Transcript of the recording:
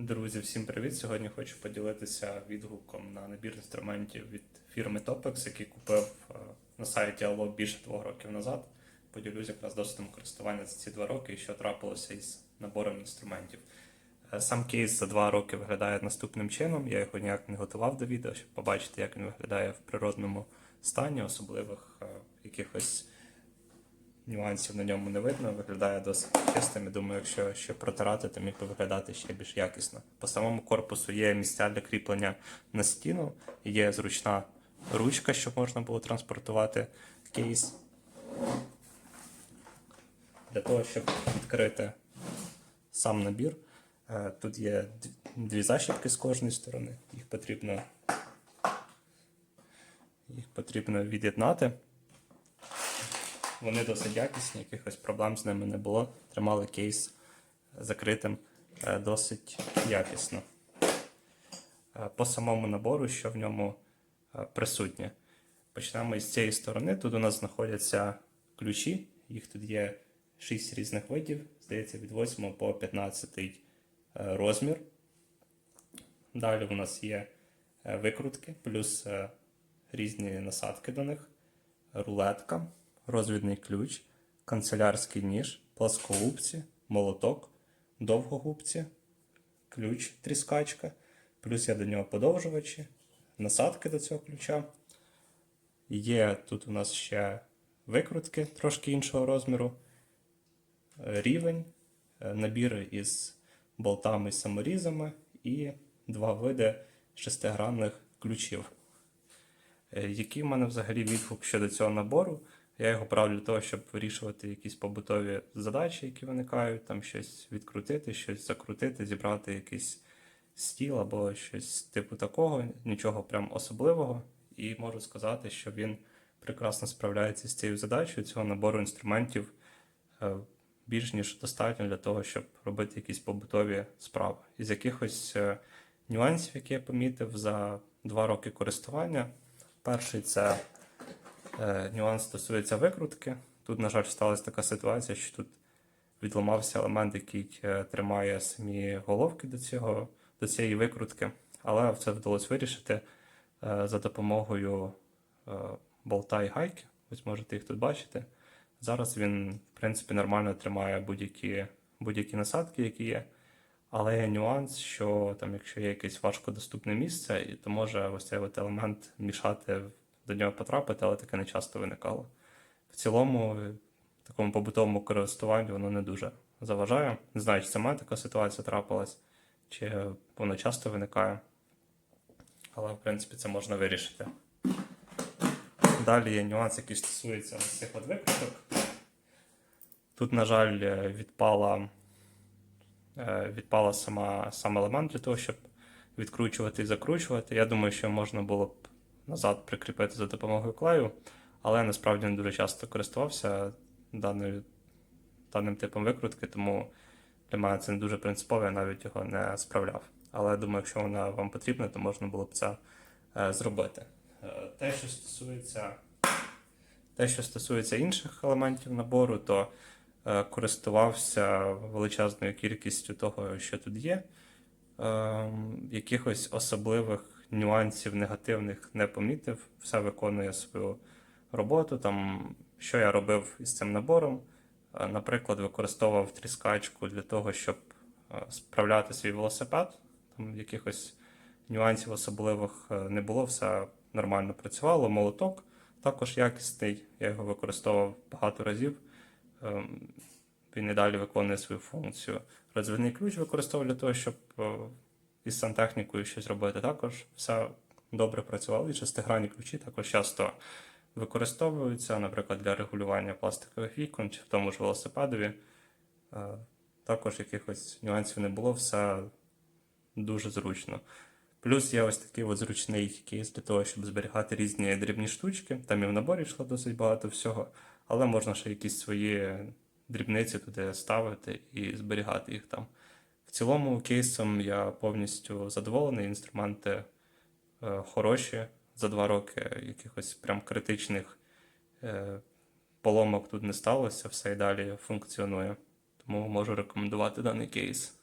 Друзі, всім привіт! Сьогодні хочу поділитися відгуком на набір інструментів від фірми Topex, який купив е, на сайті Allo більше двох років назад. Поділюсь якраз досвідом користування за ці два роки і що трапилося із набором інструментів. Е, Сам кейс за два роки виглядає наступним чином. Я його ніяк не готував до відео, щоб побачити, як він виглядає в природному стані, особливих е, якихось нюансів на ньому не видно, виглядає досить чистим. І думаю, якщо ще протирати, то міг би виглядати ще більш якісно. По самому корпусу є місця для кріплення на стіну, є зручна ручка, щоб можна було транспортувати кейс. Для того, щоб відкрити сам набір, е, тут є дві защіпки з кожної сторони. Їх потрібно, їх потрібно від'єднати. Вони досить якісні, якихось проблем з ними не було. Тримали кейс закритим е, досить якісно. Е, По самому набору, що в ньому е, присутнє. Почнемо із цієї сторони. Тут у нас знаходяться ключі, їх тут є 6 різних видів, здається, від 8 по 15 е, розмір. Далі у нас є е, викрутки, плюс е, різні насадки до них, рулетка, розвідний ключ, канцелярський ніж, пласкогубці, молоток, довгогубці, ключ тріскачка, плюс є до нього подовжувачі, насадки до цього ключа. Є тут у нас ще викрутки трошки іншого розміру, рівень, е, набіри із болтами і саморізами і два види шестигранних ключів. Е, Який в мене взагалі відгук щодо цього набору? Я його брав для того, щоб вирішувати якісь побутові задачі, які виникають, там щось відкрутити, щось закрутити, зібрати якийсь стіл або щось типу такого, нічого прям особливого. І можу сказати, що він прекрасно справляється з цією задачею. Цього набору інструментів е, більш ніж достатньо для того, щоб робити якісь побутові справи. Із якихось е, нюансів, які я помітив за два роки користування. Перший це нюанс стосується викрутки. Тут, на жаль, сталася така ситуація, що тут відламався елемент, який е, тримає самі головки до, цього, до цієї викрутки, але це вдалося вирішити е, за допомогою е, болта і гайки. Ось можете їх тут бачити. Зараз він, в принципі, нормально тримає будь-які, будь-які насадки, які є. Але є нюанс, що там, якщо є якесь важкодоступне місце, то може ось цей елемент мішати до нього потрапити, але таке не часто виникало. В цілому, такому побутовому користуванню воно не дуже заважає. Не знаю, чи мене така ситуація трапилась, чи воно часто виникає. Але, в принципі, це можна вирішити. Далі є нюанс, який стосується цих от викруток. Тут, на жаль, е, відпала е, відпала сама, сам елемент для того, щоб відкручувати і закручувати. Я думаю, що можна було б назад прикріпити за допомогою клею, але насправді не дуже часто користувався даною, даним типом викрутки, тому для мене це не дуже принципово, я навіть його не справляв. Але думаю, якщо вона вам потрібна, то можна було б це е, зробити. Е, те, що стосується те, що стосується інших елементів набору, то е, користувався величезною кількістю того, що тут є. Е, якихось особливих нюансів негативних не помітив. Все виконує свою роботу. Там, що я робив із цим набором? Е, Наприклад, використовував тріскачку для того, щоб е, справляти свій велосипед. Там якихось нюансів особливих е, не було, все нормально працювало. Молоток також якісний, я його використовував багато разів. Ем, Він і далі виконує свою функцію. Розвідний ключ використовував для того, щоб із сантехнікою щось робити. Також все добре працювало. І шестигранні ключі також часто використовуються, наприклад, для регулювання пластикових вікон чи в тому ж велосипедові. Е, Також якихось нюансів не було, все дуже зручно. Плюс є ось такий от зручний кейс для того, щоб зберігати різні дрібні штучки. Там і в наборі йшло досить багато всього, але можна ще якісь свої дрібниці туди ставити і зберігати їх там. В цілому кейсом я повністю задоволений. Інструменти е, хороші за два роки, якихось прям критичних е, поломок тут не сталося, все і далі функціонує. Тому можу рекомендувати даний кейс.